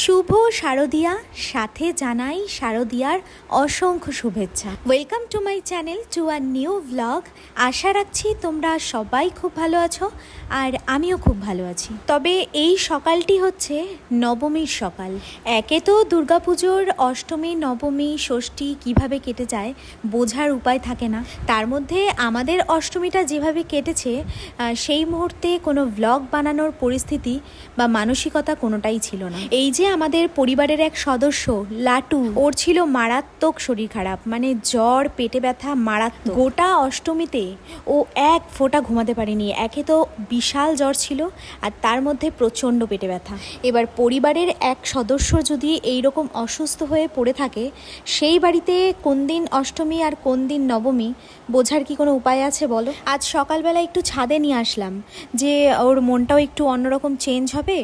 শুভ শারদিয়া, সাথে জানাই শারদিয়ার অসংখ্য শুভেচ্ছা। Welcome to my channel to our new vlog আশা রাখছি তোমরা সবাই খুব ভালো আছো, আর আমিও খুব ভালো আছি। তবে এই সকালটি হচ্ছে নবমীর সকাল। একে তো দুর্গাপুজোর অষ্টমী, নবমী, ষষ্ঠী কীভাবে কেটে যায় বোঝার উপায় থাকে না। তার মধ্যে আমাদের অষ্টমীটা যেভাবে কেটেছে সেই মুহূর্তে কোনো ভ্লগ বানানোর পরিস্থিতি বা মানসিকতা কোনোটাই ছিল না। এই যে আমাদের পরিবারের এক সদস্য, লাটু, ওর ছিল মারাত্মক শরীর খারাপ মানে জ্বর, পেটে ব্যথা মারাত্মক। গোটা অষ্টমীতে ও এক ফোঁটা ঘুমাতে পারেনি। একে তো বিশাল জ্বর ছিল আর তার মধ্যে প্রচণ্ড পেটে ব্যথা। এবার পরিবারের এক সদস্য যদি এই রকম অসুস্থ হয়ে পড়ে থাকে, সেই বাড়িতে কোন দিন অষ্টমী আর কোন দিন নবমী বোঝার কি কোনো উপায় আছে বলো আজ সকালবেলা একটু ছাদে নিয়ে আসলাম, যে ওর মনটাও একটু অন্যরকম চেঞ্জ হবে,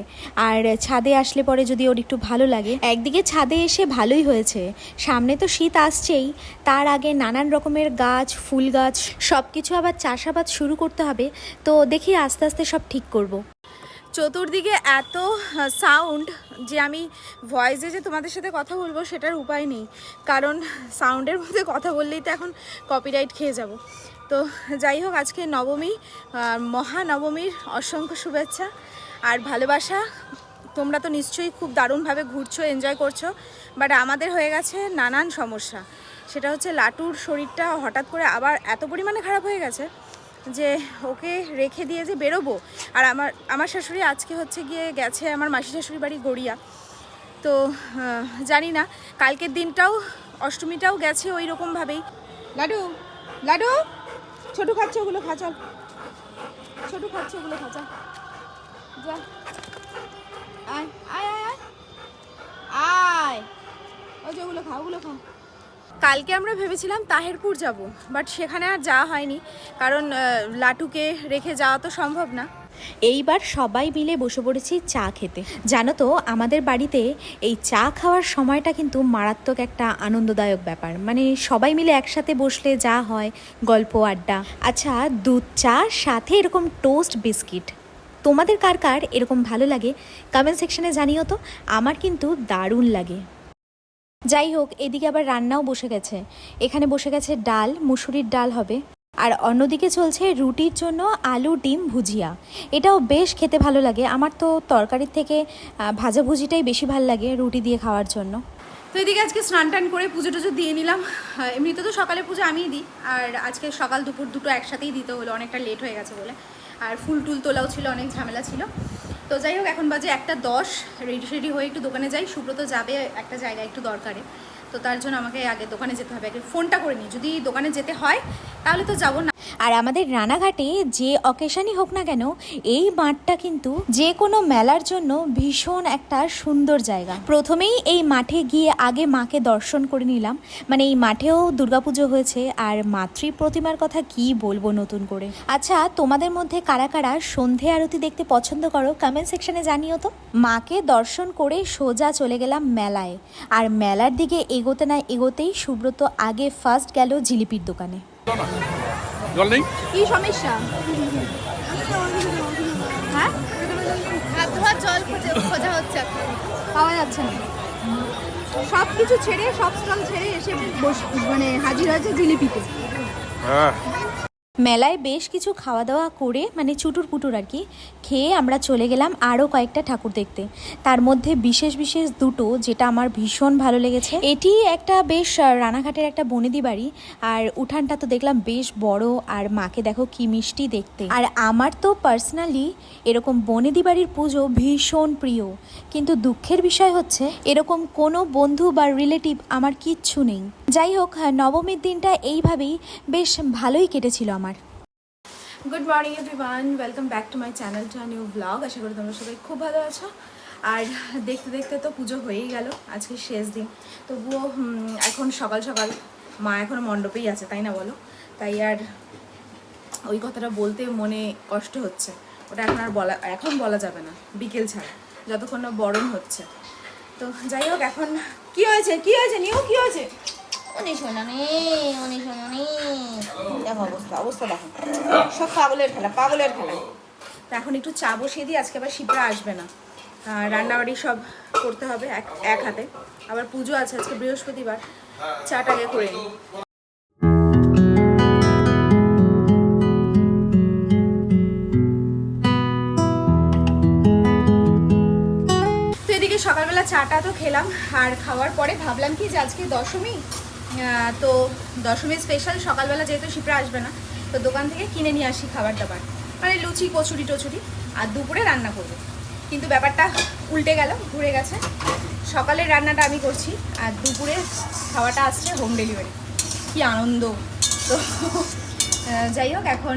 আর ছাদে আসলে পরে যদি ওর একটু ভালো লাগে একদিকে ছাদে এসে ভালোই হয়েছে, সামনে তো শীত আসছেই, তার আগে নানান রকমের গাছ, ফুল গাছ সব কিছু আবার চাষাবাদ শুরু করতে হবে, তো দেখি আস্তে আস্তে সব ঠিক করব। চতুর্দিকে এত সাউন্ড যে আমি ভয়েসে যে তোমাদের সাথে কথা বলব সেটার উপায় নেই। কারণ সাউন্ডের মধ্যে কথা বললেই তো এখন কপিরাইট খেয়ে যাব। তো যাই হোক, আজকে নবমী মহানবমীর অসংখ্য শুভেচ্ছা আর ভালোবাসা। তোমরা তো নিশ্চয়ই খুব দারুণভাবে ঘুরছো এনজয় করছ বাট আমাদের হয়ে গেছে নানান সমস্যা। সেটা হচ্ছে লাটুর শরীরটা হঠাৎ করে আবার এত পরিমাণে খারাপ হয়ে গেছে যে ওকে রেখে দিয়ে যে বেরোবো। আর আমার আমার শাশুড়ি আজকে হচ্ছে গিয়ে গেছে আমার মাসি শাশুড়ি বাড়ি গড়িয়া। তো জানি না, কালকের দিনটাও, অষ্টমীটাও গেছে ওই রকমভাবেই লাডু লাডু, ছোটো খাচ্ছে ওগুলো খা ছোটো খাচ্ছে ওগুলো খা, চল। যা। আয় আয় আয় আয়। আয়। ওই যে ওগুলো খা ওগুলো খা। কালকে আমরা ভেবেছিলাম তাহেরপুর যাব বাট সেখানে আর যাওয়া হয়নি, কারণ লাটুকে রেখে যাওয়া তো সম্ভব না। এইবার সবাই মিলে বসে পড়েছি চা খেতে। জানো তো, আমাদের বাড়িতে এই চা খাওয়ার সময়টা কিন্তু মারাত্মক একটা আনন্দদায়ক ব্যাপার। মানে সবাই মিলে একসাথে বসলে যা হয়, গল্প, আড্ডা। আচ্ছা দুধ চা, সাথে এরকম টোস্ট বিস্কিট। তোমাদের কার কার এরকম ভালো লাগে? কমেন্ট সেকশনে জানিও তো। আমার কিন্তু দারুণ লাগে। যাই হোক এদিকে আবার রান্নাও বসে গেছে। এখানে বসে গেছে ডাল মুসুরির ডাল হবে। আর অন্যদিকে চলছে রুটির জন্য আলু ডিম ভুজিয়া। এটাও বেশ খেতে ভালো লাগে। আমার তো তরকারির থেকে আহ, ভাজাভুজিটাই বেশি ভালো লাগে রুটি দিয়ে খাওয়ার জন্য। তো এদিকে আজকে স্নান টান করে পুজো টুজো দিয়ে নিলাম। এমনিতে তো সকালে পুজো আমিই দিই। আর আজকে সকাল দুপুর দুটো একসাথেই দিতে হলো অনেকটা লেট হয়ে গেছে বলে। আর ফুল টুল তোলাও ছিল অনেক ঝামেলা ছিল। তো যাই হোক, এখন বাজে একটা দশ, রেডি রেডি হয়ে একটু দোকানে যাই। সুব্রত যাবে একটা জায়গায় একটু দরকারে। তো তার জন্য আমাকে আগে দোকানে যেতে হবে। আগে ফোনটা করে নিই। যদি দোকানে যেতে হয়, তাহলে তো যাব না। আর আমাদের রানাঘাটে যে অকেশনই হোক না কেন, এই মাঠটা কিন্তু যে কোনো মেলার জন্য ভীষণ একটা সুন্দর জায়গা। প্রথমেই এই মাঠে গিয়ে আগে মাকে দর্শন করে নিলাম। মানে এই মাঠেও দুর্গাপুজো হয়েছে, আর মাতৃ প্রতিমার কথা কি বলব নতুন করে? আচ্ছা তোমাদের মধ্যে কারা কারা সন্ধে আরতি দেখতে পছন্দ করো কমেন্ট সেকশনে জানিও তো। মাকে দর্শন করে সোজা চলে গেলাম মেলায়। আর মেলার দিকে এগোতে না এগোতেই সুব্রত আগে ফার্স্ট গেল জিলিপির দোকানে। জল নেই? কি সমস্যা? হ্যাঁ? জল খোঁজা খোঁজা হচ্ছে পাওয়া যাচ্ছে না। সব কিছু ছেড়ে সব স্টল ছেড়ে এসে বস মানে হাজির হয়েছে জিলিপিতে। হ্যাঁ। মেলায় বেশ কিছু খাওয়া দাওয়া করে মানে চুটুর পুটুর আর কি খেয়ে আমরা চলে গেলাম আরও কয়েকটা ঠাকুর দেখতে। তার মধ্যে বিশেষ বিশেষ দুটো যেটা আমার ভীষণ ভালো লেগেছে। এটি একটা বেশ রানাঘাটের একটা বনেদি বাড়ি আর উঠানটা তো দেখলাম বেশ বড় আর মাকে দেখো কি মিষ্টি দেখতে। আর আমার তো পার্সোনালি এরকম বনেদি বাড়ির পুজো ভীষণ প্রিয়। কিন্তু দুঃখের বিষয় হচ্ছে এরকম কোনো বন্ধু বা রিলেটিভ আমার কিচ্ছু নেই। যাই হোক হ্যাঁ, নবমীর দিনটা এইভাবেই বেশ ভালোই কেটেছিল আমার। Good morning everyone welcome back to my channel to new blog আশা করি তোমরা সবাই খুব ভালো আছো। আর দেখতে দেখতে তো পুজো হয়েই গেল। আজকে শেষ দিন। তবুও এখন সকাল সকাল মা এখনও মণ্ডপেই আছে, তাই না বলো? তাই আর ওই কথাটা বলতে মনে কষ্ট হচ্ছে। ওটা এখন আর বলা, এখন বলা যাবে না, বিকেল ছাড়া, যতক্ষণ না বরণ হচ্ছে। তো যাই হোক, এখন কি হয়েছে? কি হয়েছে? নিউ, কি হয়েছে? এখন একটু চা বসিয়ে দিই, আজকে আবার শীতরা আসবে না। রান্নাবাড়ি সব করতে হবে এক এক হাতে। আবার পুজো আছে, আজকে বৃহস্পতিবার। চাটাকে করে নিই। সকালবেলা চাটা তো খেলাম, আর খাওয়ার পরে ভাবলাম কি যে আজকে দশমী? তো দশমী স্পেশাল সকালবেলা যেহেতু শিপ্রা আসবে না, তো দোকান থেকে কিনে নিয়ে আসি খাবার দাবার। মানে লুচি, কচুরি টচুরি, আর দুপুরে রান্না করব। কিন্তু ব্যাপারটা উল্টে গেল, ঘুরে গেছে। সকালের রান্নাটা আমি করছি, আর দুপুরে খাওয়াটা আসছে হোম ডেলিভারি কি আনন্দ। তো যাই হোক, এখন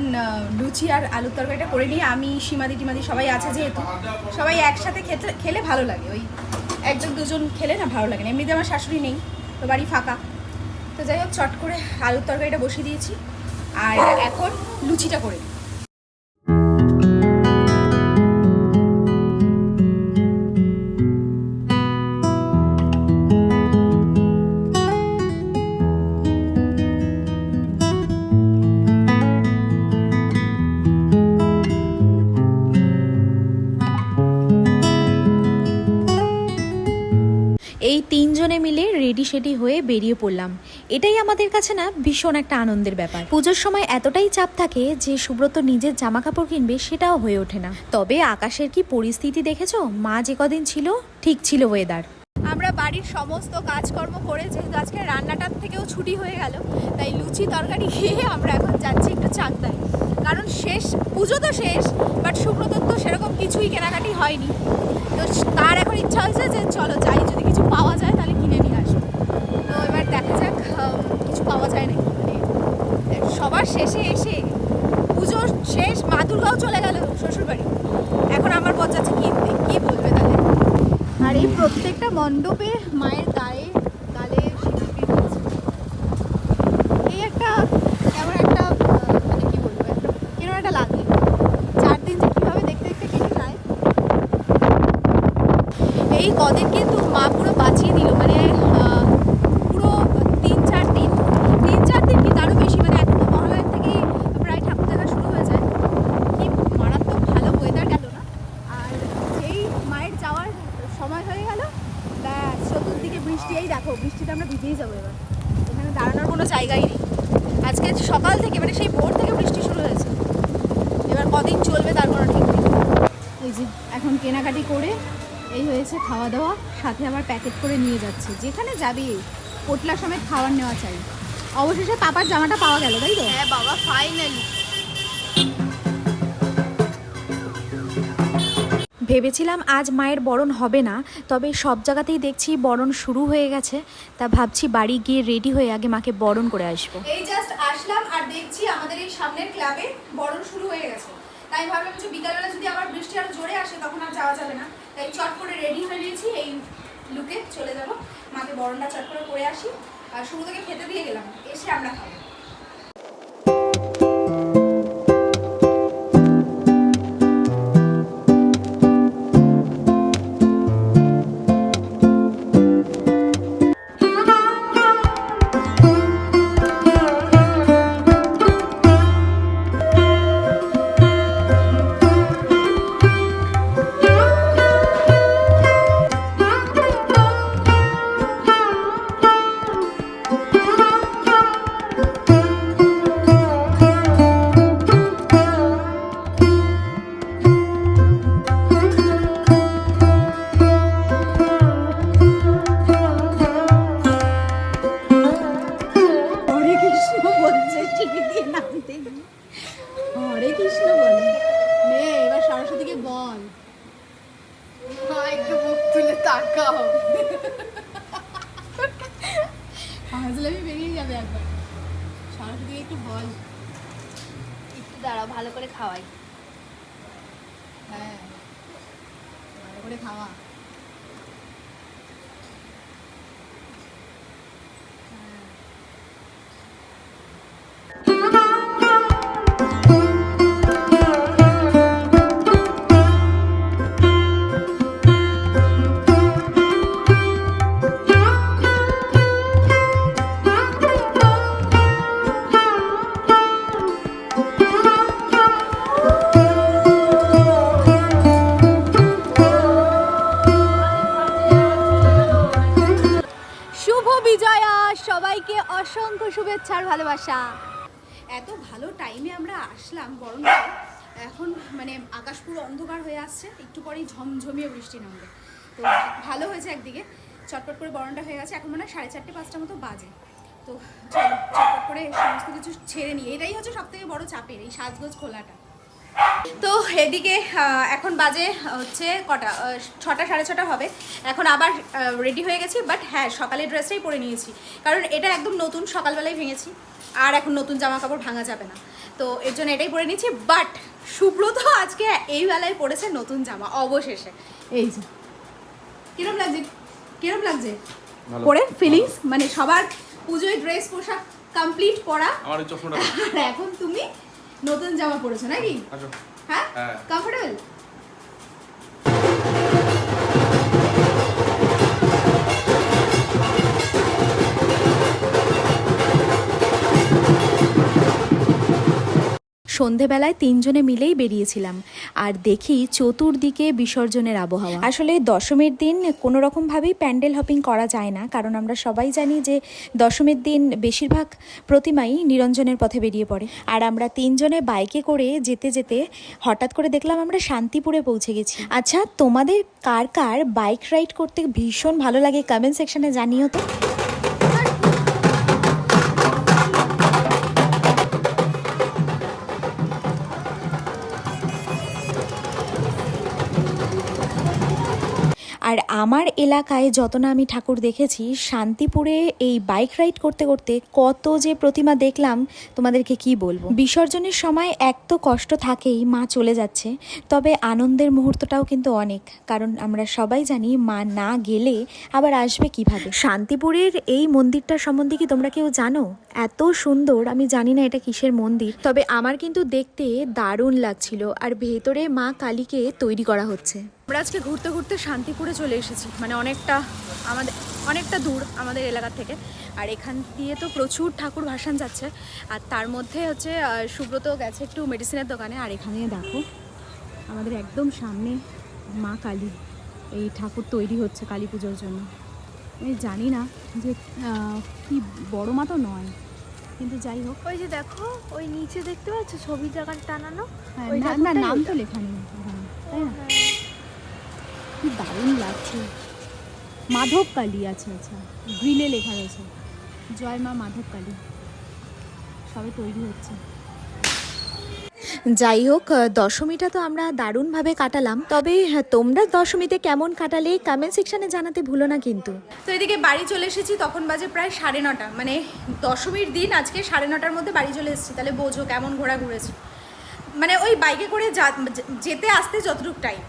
লুচি আর আলুর তরকারিটা করে নিয়ে আমি, সীমাদি টিমাদি সবাই আছে যেহেতু, সবাই একসাথে খেতে, খেলে ভালো লাগে। ওই একজন দুজন খেলে না ভালো লাগে না। এমনিতে আমার শাশুড়ি নেই, তো বাড়ি ফাঁকা। তো যাই হোক চট করে আলুর তরকারিটা বসিয়ে দিয়েছি আর এখন লুচিটা করে দিই। সেডি হয়ে বেরিয়ে পড়লাম। এটাই আমাদের কাছে না ভীষণ একটা আনন্দের ব্যাপার। পুজোর সময় এতটাই চাপ থাকে যে সুব্রত নিজের জামা কাপড় কিনবে সেটাও হয়ে ওঠে না। তবে আকাশের কি পরিস্থিতি দেখেছ? মা যে কদিন ছিল, ঠিক ছিল ওয়েদার আমরা বাড়ির সমস্ত কাজকর্ম করে যেহেতু আজকে রান্নাটার থেকেও ছুটি হয়ে গেল, তাই লুচি তরকারি খেয়ে আমরা এখন যাচ্ছি একটু চাকদায়। কারণ শেষ, পুজো তো শেষ বাট সুব্রতর তো সেরকম কিছুই কেনাকাটি হয়নি। তো তার এখন ইচ্ছা হয়েছে যে চলো যাই, যদি কিছু পাওয়া যায় তাহলে কিনে নিয়ে আসব তো এবার দেখা যাক কিছু পাওয়া যায় নাকি? মানে সবার শেষে এসে পুজোর শেষ মা দুর্গাও চলে গেল শ্বশুরবাড়ি। এখন আমার পথ যাচ্ছে কিনতে। কি বলবে তাহলে? আর এই প্রত্যেকটা মণ্ডপে মায়ের গায়ে গালে সিঁদুর রয়েছে এই একটা কেমন একটা আহ, মানে কি বলব একটা কেমন একটা লাগে চার দিন যে কীভাবে দেখতে দেখতে কেটে যায় এই কদিন কিন্তু মা পুরো বাঁচিয়ে দিল মানে আহ, পুরো তিন চার দিন তিন চার দিন কি তারও বেশি মানে এখন তো মহালয়ের থেকেই প্রায় ঠাকুর দেখা শুরু হয়ে যায় কি মারাত্মক ভালো ওয়েদার গেল না আর যেই মায়ের যাওয়ার সময় হয়ে গেল ব্যাস চতুর্দিকে বৃষ্টি এই দেখো বৃষ্টিতে আমরা ভিজেই যাব এবার এখানে দাঁড়ানোর কোনো জায়গাই নেই আজকে সকাল থেকে মানে সেই ভোর থেকে বৃষ্টি শুরু হয়েছে এবার কদিন চলবে তার কোনো ঠিক নেই এই যে এখন কেনাকাটি করে এই হয়েছে খাওয়া সাথে আবার প্যাকেট করে নিয়ে যাচ্ছে। যেখানে যাবি পোটলা সমেত খাবার নেওয়া চাই। অবশেষে পাপার জামাটা পাওয়া গেল তাই তো? হ্যাঁ বাবা ফাইনালি ভেবেছিলাম আজ মায়ের বরণ হবে না তবে সব জায়গাতেই দেখছি বরণ শুরু হয়ে গেছে। তা ভাবছি বাড়ি গিয়ে রেডি হয়ে আগে মাকে বরণ করে আসব। এই জাস্ট আসলাম আর দেখছি আমাদের এই সামনের ক্লাবে বরণ শুরু হয়ে গেছে। তাই ভাবলাম যে বিকালবেলা যদি আবার বৃষ্টি আরও জোরে আসে তখন আর যাওয়া যাবে না। তাই চট করে রেডি হয়ে নিয়েছি, এই লুকে চলে যাব। মাকে বরণটা চট করে করে আসি। আর শুরু থেকে খেতে দিয়ে গেলাম, এসে আমরা খাব। নামতে গিয়ে। হরে কৃষ্ণ বলে। নে এবার সরস্বতীকে বল। একটু মুখ তুলে তাকাও। হাজলামি বেরিয়ে যাবে একবার। সরস্বতীকে একটু বল। একটু দাঁড়াও ভালো করে খাওয়াই। হ্যাঁ ভালো করে খাওয়া। বিজয়া। সবাইকে অসংখ্য শুভেচ্ছা আর ভালোবাসা। এত ভালো টাইমে আমরা আসলাম গরম এখন মানে আকাশ পুরো অন্ধকার হয়ে আসছে, একটু পরেই ঝমঝমিয়ে বৃষ্টি নামবে। তো ভালো হয়েছে একদিকে, চটপট করে বরণটা হয়ে গেছে, এখন মনে সাড়ে চারটে পাঁচটা মতো বাজে। তো চটপট করে সমস্ত কিছু ছেড়ে নিই। এটাই হচ্ছে সব থেকে বড় চাপের, এই সাজগোজ খোলাটা। তো এদিকে এখন বাজে হচ্ছে কটা ছটা সাড়ে ছটা হবে। এখন আবার রেডি হয়ে গেছি বাট হ্যাঁ সকালে ড্রেসটাই পরে নিয়েছি। কারণ এটা একদম নতুন সকালবেলায় ভেঙেছি। আর এখন নতুন জামা কাপড় ভাঙা যাবে না। তো এর জন্য এটাই পরে নিয়েছি বাট সুব্রত আজকে এই বেলায় পরেছে নতুন জামা অবশেষে। এই যে। কিরম লাগছে? কিরম লাগছে? পরে ফিলিংস মানে সবার পুজোয় ড্রেস পোশাক কমপ্লিট পরা? আর এখন তুমি নতুন জামা পরেছো নাকি? হ্যাঁ? হ্যাঁ। কমফোর্টেবল সন্ধেবেলায় তিনজনে মিলেই বেরিয়েছিলাম। আর দেখি চতুর্দিকে বিসর্জনের আবহাওয়া। আসলে দশমীর দিন কোনো রকমভাবেই প্যান্ডেল হপিং করা যায় না, কারণ আমরা সবাই জানি যে দশমীর দিন বেশিরভাগ প্রতিমাই নিরঞ্জনের পথে বেরিয়ে পড়ে। আর আমরা তিনজনে বাইকে করে যেতে যেতে হঠাৎ করে দেখলাম আমরা শান্তিপুরে পৌঁছে গেছি। আচ্ছা তোমাদের কার কার বাইক রাইড করতে ভীষণ ভালো লাগে? কমেন্ট সেকশনে জানিও তো। আর আমার এলাকায় যত না আমি ঠাকুর দেখেছি, শান্তিপুরে এই বাইক রাইড করতে করতে কত যে প্রতিমা দেখলাম, তোমাদেরকে কি বলব? বিসর্জনের সময় এক তো কষ্ট থাকেই, মা চলে যাচ্ছে। তবে আনন্দের মুহূর্তটাও কিন্তু অনেক, কারণ আমরা সবাই জানি মা না গেলে আবার আসবে কীভাবে। শান্তিপুরের এই মন্দিরটা সম্বন্ধে কি তোমরা কেউ জানো? এত সুন্দর, আমি জানি না এটা কিসের মন্দির, তবে আমার কিন্তু দেখতে দারুণ লাগছিল, আর ভেতরে মা কালীকে তৈরি করা হচ্ছে। আমরা আজকে ঘুরতে ঘুরতে শান্তিপুরে চলে এসেছি। মানে অনেকটা আমাদের অনেকটা দূর আমাদের এলাকা থেকে। আর এখান দিয়ে তো প্রচুর ঠাকুর ভাসান যাচ্ছে। আর তার মধ্যে হচ্ছে সুব্রত গেছে একটু মেডিসিনের দোকানে। আর এখানে দেখো আমাদের একদম সামনে মা কালী। এই ঠাকুর তৈরি হচ্ছে কালী পুজোর জন্য। আমি জানি না যে কি বড় মা তো নয়। কিন্তু যাই হোক। ওই যে দেখো ওই নিচে দেখতে পাচ্ছ ছবি জায়গা টানানো? হ্যাঁ, না- না নাম তো লেখা নেই। তাই না? কি দারুণ লাগছে। মাধব কালী আছে আচ্ছা গ্রিলে লেখা রয়েছে। জয় মা মাধব কালী। সবে তৈরি হচ্ছে। যাই হোক দশমীটা তো আমরা দারুণভাবে কাটালাম। তবে হ্যাঁ, তোমরা দশমীতে কেমন কাটালে কমেন্ট সেকশানে জানাতে ভুলো না কিন্তু। তো এদিকে বাড়ি চলে এসেছি তখন বাজে প্রায় সাড়ে নটা। মানে দশমীর দিন আজকে সাড়ে নটার মধ্যে বাড়ি চলে এসেছি তাহলে বোঝো কেমন ঘোরা ঘুরেছি মানে ওই বাইকে করে যা- যেতে আসতে যতটুক টাইম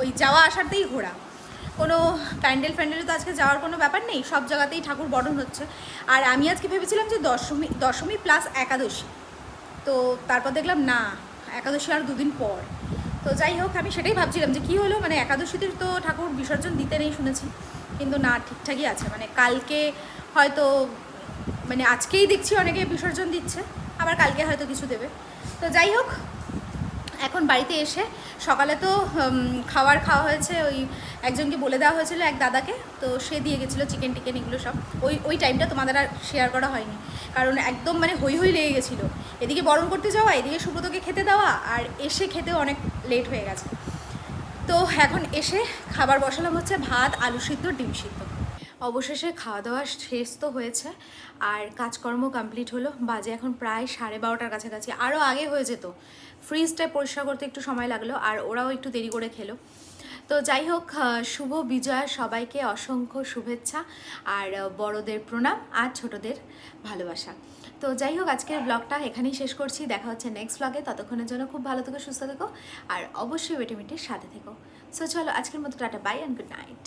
ওই যাওয়া আসাতেই ঘোরা। কোনো প্যান্ডেল ফ্যান্ডেলে তো আজকে যাওয়ার কোনো ব্যাপার নেই, সব জায়গাতেই ঠাকুর বরণ হচ্ছে। আর আমি আজকে ভেবেছিলাম যে দশমী দশমী প্লাস একাদশী। তো তারপর দেখলাম না, একাদশী আর দুদিন পর। তো যাই হোক, আমি সেটাই ভাবছিলাম যে কি হলো মানে একাদশীতে তো ঠাকুর বিসর্জন দিতে নেই শুনেছি। কিন্তু না, ঠিকঠাকই আছে। মানে কালকে হয়তো মানে আজকেই দেখছি অনেকে বিসর্জন দিচ্ছে, আবার কালকে হয়তো কিছু দেবে। তো যাই হোক এখন বাড়িতে এসে সকালে তো খাবার খাওয়া হয়েছে, ওই একজনকে বলে দেওয়া হয়েছিল, এক দাদাকে, তো সে দিয়ে গেছিল চিকেন টিকেন এগুলো সব। ওই ওই টাইমটা তোমাদের আর শেয়ার করা হয়নি। কারণ একদম মানে হই হই লেগে গেছিল। এদিকে বরণ করতে যাওয়া, এদিকে সুব্রতকে খেতে দেওয়া, আর এসে খেতেও অনেক লেট হয়ে গেছে। তো এখন এসে খাবার বসালাম হচ্ছে ভাত, আলু সিদ্ধ, ডিম সিদ্ধ। অবশেষে খাওয়া দাওয়া শেষ তো হয়েছে আর কাজকর্ম কমপ্লিট হলো। বাজে এখন প্রায় সাড়ে বারোটার কাছাকাছি। আরও আগে হয়ে যেত। ফ্রিজটা পরিষ্কার করতে একটু সময় লাগল আর ওরাও একটু দেরি করে খেলো। তো যাই হোক শুভ বিজয়া, সবাইকে অসংখ্য শুভেচ্ছা আর বড়দের প্রণাম আর ছোটদের ভালোবাসা। তো যাই হোক, আজকের ব্লগটা এখানেই শেষ করছি। দেখা হচ্ছে নেক্সট ব্লগে ততক্ষণের জন্য খুব ভালো থেকো, সুস্থ থেকো আর অবশ্যই বেটিমিটির সাথে থেকো। সো চলো, আজকের মতো tata bye and good night